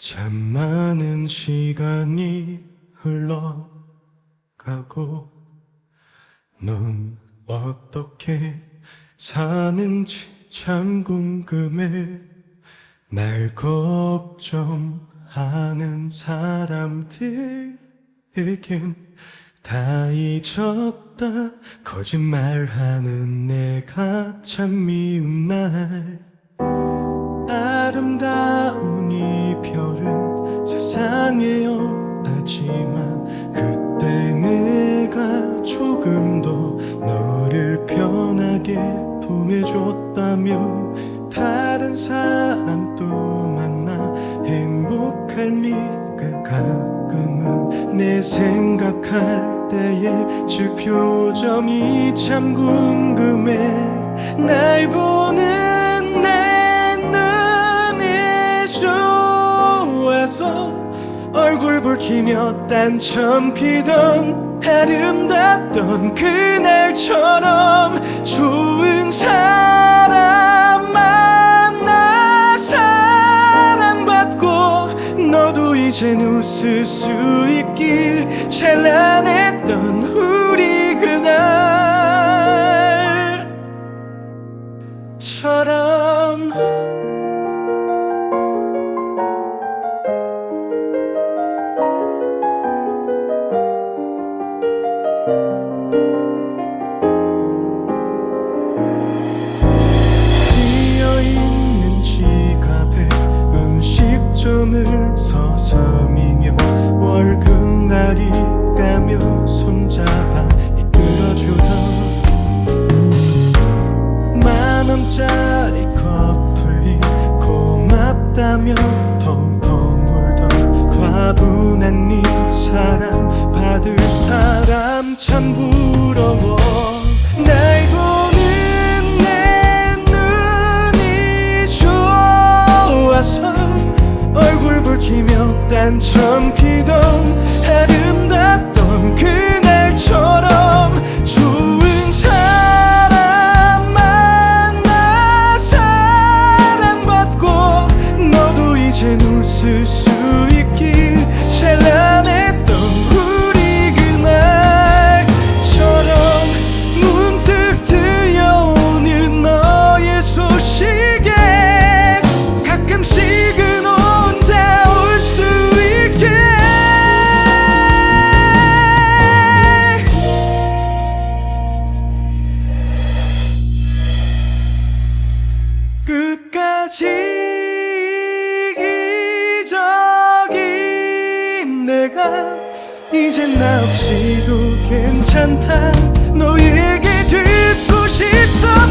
참 많은 시간이 흘러가고 넌 어떻게 사는지 참 궁금해. 날 걱정하는 사람들에겐 다 잊었다. 거짓말하는 내가 참 미운 날. 아름다운 세상에 없다지만 그때 내가 조금 더 너를 편하게 보내줬다면 다른 사람 또 만나 행복할 리가 가끔은 내 생각할 때의 지표점이 참 궁금해. 날 보는 얼굴 붉히며 딴청 피던 아름답던 그날처럼 좋은 사람 만나 사랑받고 너도 이젠 웃을 수 있길 찬란했 월급날이 가며 손잡아 이끌어주던 만원짜리 커플이 고맙다며 펑펑 울던 과분한 네 사랑 받을 사람 참 부러워. 날 보는 내 눈이 좋아서 얼굴 붉히며 딴청 피 지기적인 내가 이젠 나 없이도 괜찮다. 너에게 듣고 싶던